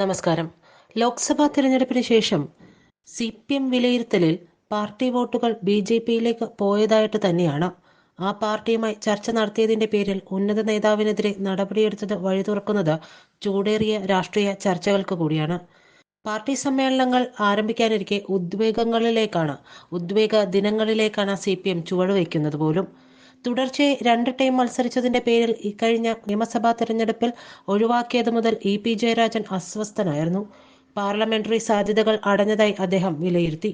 നമസ്കാരം. ലോക്സഭാ തിരഞ്ഞെടുപ്പിന് ശേഷം സി പി എം വിലയിരുത്തലിൽ പാർട്ടി വോട്ടുകൾ ബി ജെ പിയിലേക്ക് പോയതായിട്ട് തന്നെയാണ്. ആ പാർട്ടിയുമായി ചർച്ച നടത്തിയതിന്റെ പേരിൽ ഉന്നത നേതാവിനെതിരെ നടപടിയെടുത്തത് വഴി തുറക്കുന്നത് ചൂടേറിയ രാഷ്ട്രീയ ചർച്ചകൾക്ക് കൂടിയാണ്. പാർട്ടി സമ്മേളനങ്ങൾ ആരംഭിക്കാനിരിക്കെ ഉദ്വേഗങ്ങളിലേക്കാണ് ഉദ്വേഗ ദിനങ്ങളിലേക്കാണ് സി പി എം ചുവടുവയ്ക്കുന്നത് പോലും. തുടർച്ചയായി രണ്ട് ടൈം മത്സരിച്ചതിന്റെ പേരിൽ ഇക്കഴിഞ്ഞ നിയമസഭാ തെരഞ്ഞെടുപ്പിൽ ഒഴിവാക്കിയത് മുതൽ ഇ പി ജയരാജൻ അസ്വസ്ഥനായിരുന്നു. പാർലമെന്ററി സാധ്യതകൾ അടഞ്ഞതായി അദ്ദേഹം വിലയിരുത്തി.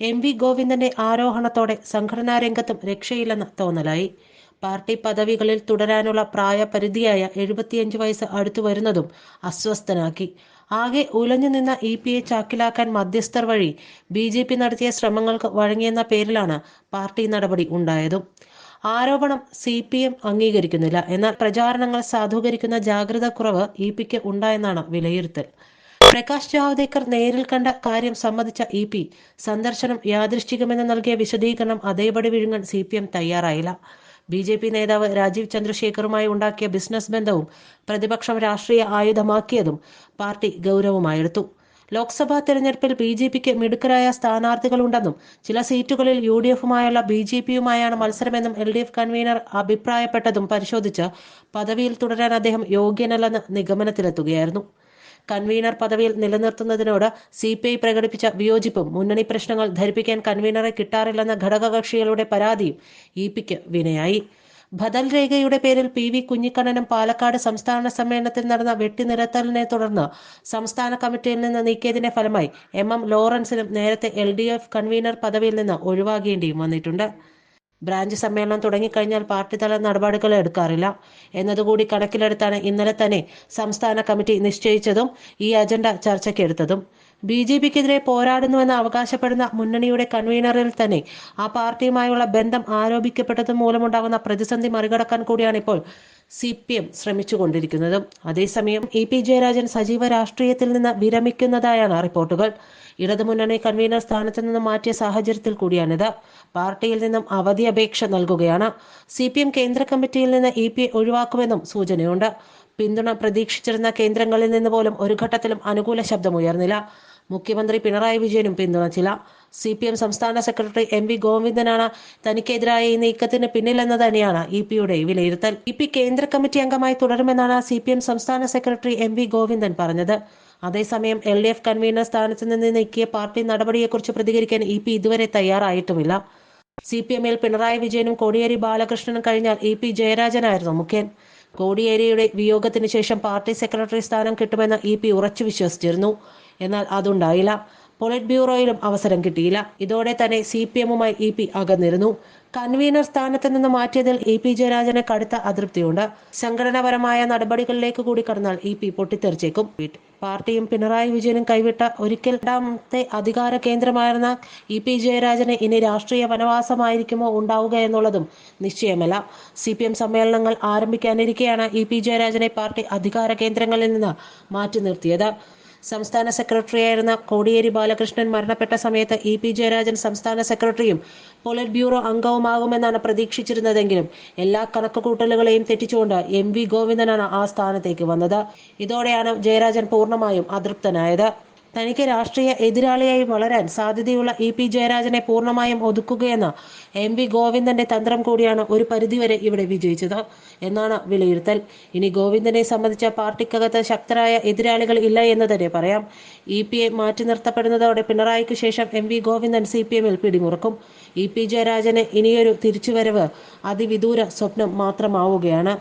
എം വി ഗോവിന്ദന്റെ ആരോഹണത്തോടെ സംഘടനാ രംഗത്തും രക്ഷയില്ലെന്ന് തോന്നലായി. പാർട്ടി പദവികളിൽ തുടരാനുള്ള പ്രായപരിധിയായ എഴുപത്തിയഞ്ച് വയസ്സ് അടുത്തു വരുന്നതും അസ്വസ്ഥനാക്കി. ആകെ ഉലഞ്ഞു നിന്ന ഇ പി എ ചാക്കിലാക്കാൻ മധ്യസ്ഥർ വഴി ബി ജെ പി നടത്തിയ ശ്രമങ്ങൾക്ക് വഴങ്ങിയെന്ന പേരിലാണ് പാർട്ടി നടപടി ഉണ്ടായതും. ആരോപണം സി പി എം അംഗീകരിക്കുന്നില്ല. എന്നാൽ പ്രചാരണങ്ങൾ സാധൂകരിക്കുന്ന ജാഗ്രത കുറവ് ഇ പിക്ക് ഉണ്ടായെന്നാണ് വിലയിരുത്തൽ. പ്രകാശ് ജാവ്ദേക്കർ നേരിൽ കണ്ട കാര്യം സമ്മതിച്ച ഇ പി സന്ദർശനം യാദൃശ്ചികമെന്ന് നൽകിയ വിശദീകരണം അതേപടി വിഴുങ്ങാൻ സി പി എം തയ്യാറായില്ല. ബി ജെ പി നേതാവ് രാജീവ് ചന്ദ്രശേഖറുമായി ഉണ്ടാക്കിയ ബിസിനസ് ബന്ധവും പ്രതിപക്ഷം രാഷ്ട്രീയ ആയുധമാക്കിയതും പാർട്ടി ഗൗരവമായെടുത്തു. ലോക്സഭാ തെരഞ്ഞെടുപ്പിൽ ബി ജെ പിക്ക് മിടുക്കരായ സ്ഥാനാർത്ഥികളുണ്ടെന്നും ചില സീറ്റുകളിൽ യു ഡി എഫുമായുള്ള ബി ജെ പിയുമായാണ് മത്സരമെന്നും എൽ ഡി എഫ് കൺവീനർ അഭിപ്രായപ്പെട്ടതും പരിശോധിച്ച് പദവിയിൽ തുടരാൻ അദ്ദേഹം യോഗ്യനല്ലെന്ന് നിഗമനത്തിലെത്തുകയായിരുന്നു. കൺവീനർ പദവിയിൽ നിലനിർത്തുന്നതിനോട് സി പി ഐ പ്രകടിപ്പിച്ച വിയോജിപ്പും മുന്നണി പ്രശ്നങ്ങൾ ധരിപ്പിക്കാൻ കൺവീനറെ കിട്ടാറില്ലെന്ന ഘടകകക്ഷികളുടെ പരാതിയും ഇ പിക്ക് വിനയായി. ബദൽ രേഖയുടെ പേരിൽ പി വി കുഞ്ഞിക്കണ്ണനും പാലക്കാട് സംസ്ഥാന സമ്മേളനത്തിൽ നടന്ന വെട്ടിനിരത്തലിനെ തുടർന്ന് സംസ്ഥാന കമ്മിറ്റിയിൽ നിന്ന് നീക്കിയതിന്റെ ഫലമായി എം എം ലോറൻസിനും നേരത്തെ എൽ ഡി എഫ് കൺവീനർ പദവിയിൽ നിന്ന് ഒഴിവാകേണ്ടിയും വന്നിട്ടുണ്ട്. ബ്രാഞ്ച് സമ്മേളനം തുടങ്ങിക്കഴിഞ്ഞാൽ പാർട്ടി തല നടപടികൾ എടുക്കാറില്ല. എന്നതുകൂടി കണക്കിലെടുത്താണ് ഇന്നലെ തന്നെ സംസ്ഥാന കമ്മിറ്റി നിശ്ചയിച്ചതും ഈ അജണ്ട ചർച്ചയ്ക്കെടുത്തതും. ബി ജെ പിക്കെതിരെ പോരാടുന്നുവെന്ന് അവകാശപ്പെടുന്ന മുന്നണിയുടെ കൺവീനറിൽ തന്നെ ആ പാർട്ടിയുമായുള്ള ബന്ധം ആരോപിക്കപ്പെട്ടത് മൂലമുണ്ടാകുന്ന പ്രതിസന്ധി മറികടക്കാൻ കൂടിയാണ് ഇപ്പോൾ സി പി എം ശ്രമിച്ചുകൊണ്ടിരിക്കുന്നത്. അതേസമയം ഇ പി ജയരാജൻ സജീവ രാഷ്ട്രീയത്തിൽ നിന്ന് വിരമിക്കുന്നതായാണ് റിപ്പോർട്ടുകൾ. ഇടതുമുന്നണി കൺവീനർ സ്ഥാനത്ത് നിന്ന് മാറ്റിയ സാഹചര്യത്തിൽ കൂടിയാണിത്. പാർട്ടിയിൽ നിന്നും അവധി അപേക്ഷ നൽകുകയാണ്. സി പി എം കേന്ദ്ര കമ്മിറ്റിയിൽ നിന്ന് ഇ പി ഒഴിവാക്കുമെന്നും സൂചനയുണ്ട്. പിന്തുണ പ്രതീക്ഷിച്ചിരുന്ന കേന്ദ്രങ്ങളിൽ നിന്ന് പോലും ഒരു ഘട്ടത്തിലും അനുകൂല ശബ്ദമുയർന്നില്ല. മുഖ്യമന്ത്രി പിണറായി വിജയനും പിന്തുണച്ചില്ല സി പി എം സംസ്ഥാന സെക്രട്ടറി എം വി ഗോവിന്ദനാണ് തനിക്കെതിരായ ഈ നീക്കത്തിന് പിന്നിലെന്ന് തന്നെയാണ് ഇ പിയുടെ വിലയിരുത്തൽ. ഇ പി കേന്ദ്ര കമ്മിറ്റി അംഗമായി തുടരുമെന്നാണ് സി സംസ്ഥാന സെക്രട്ടറി എം വി ഗോവിന്ദൻ പറഞ്ഞത്. അതേസമയം എൽ ഡി എഫ് കൺവീനർ സ്ഥാനത്ത് നിന്ന് നീക്കിയ പാർട്ടി നടപടിയെക്കുറിച്ച് പ്രതികരിക്കാൻ ഇ പി ഇതുവരെ തയ്യാറായിട്ടുമില്ല. സി പി എമ്മിൽ പിണറായി വിജയനും കോടിയേരി ബാലകൃഷ്ണനും കഴിഞ്ഞാൽ ഇ പി ജയരാജനായിരുന്നു മുഖ്യൻ. കോടിയേരിയുടെ വിയോഗത്തിന് ശേഷം പാർട്ടി സെക്രട്ടറി സ്ഥാനം കിട്ടുമെന്ന് ഇ പി ഉറച്ചു വിശ്വസിച്ചിരുന്നു. എന്നാൽ അതുണ്ടായില്ല. പൊളിറ്റ് ബ്യൂറോയിലും അവസരം കിട്ടിയില്ല. ഇതോടെ തന്നെ സി പി എമ്മുമായി ഇ പി അകന്നിരുന്നു. കൺവീനർ സ്ഥാനത്ത് നിന്ന് മാറ്റിയതിൽ ഇ പി ജയരാജന് കടുത്ത അതൃപ്തിയുണ്ട്. സംഘടനാപരമായ നടപടികളിലേക്ക് കൂടി കടന്നാൽ ഇ പി പൊട്ടിത്തെറിച്ചേക്കും. പാർട്ടിയും പിണറായി വിജയനും കൈവിട്ട ഒരിക്കൽ രണ്ടാമത്തെ അധികാര കേന്ദ്രമായിരുന്ന ഇ പി ജയരാജന് ഇനി രാഷ്ട്രീയ വനവാസമായിരിക്കുമോ ഉണ്ടാവുക എന്നുള്ളതും നിശ്ചയമല്ല. സി പി എം സമ്മേളനങ്ങൾ ആരംഭിക്കാനിരിക്കെയാണ് ഇ പി ജയരാജനെ പാർട്ടി അധികാര കേന്ദ്രങ്ങളിൽ നിന്ന് മാറ്റി നിർത്തിയത്. സംസ്ഥാന സെക്രട്ടറിയായിരുന്ന കോടിയേരി ബാലകൃഷ്ണൻ മരണപ്പെട്ട സമയത്ത് ഇ പി ജയരാജൻ സംസ്ഥാന സെക്രട്ടറിയും പോളിറ്റ് ബ്യൂറോ അംഗവുമാകുമെന്നാണ് പ്രതീക്ഷിച്ചിരുന്നതെങ്കിലും എല്ലാ കണക്കുകൂട്ടലുകളെയും തെറ്റിച്ചുകൊണ്ട് എം വി ഗോവിന്ദനാണ് ആ സ്ഥാനത്തേക്ക് വന്നത്. ഇതോടെയാണ് ജയരാജൻ പൂർണമായും അതൃപ്തനായത്. തനിക്ക് രാഷ്ട്രീയ എതിരാളിയായി വളരാൻ സാധ്യതയുള്ള ഇ പി ജയരാജനെ പൂർണമായും ഒതുക്കുകയെന്ന എം വി ഗോവിന്ദന്റെ തന്ത്രം കൂടിയാണ് ഒരു പരിധിവരെ ഇവിടെ വിജയിച്ചത് എന്നാണ് വിലയിരുത്തൽ. ഇനി ഗോവിന്ദനെ സംബന്ധിച്ച പാർട്ടിക്കകത്ത് ശക്തരായ എതിരാളികൾ ഇല്ല എന്ന് തന്നെ പറയാം. ഇ പി എ മാറ്റി നിർത്തപ്പെടുന്നതോടെ പിണറായിക്ക് ശേഷം M V Govindan C P എമ്മിൽ പിടിമുറുക്കും. ഇ പി ജയരാജന് ഇനിയൊരു തിരിച്ചുവരവ് അതിവിദൂര സ്വപ്നം മാത്രമാവുകയാണ്.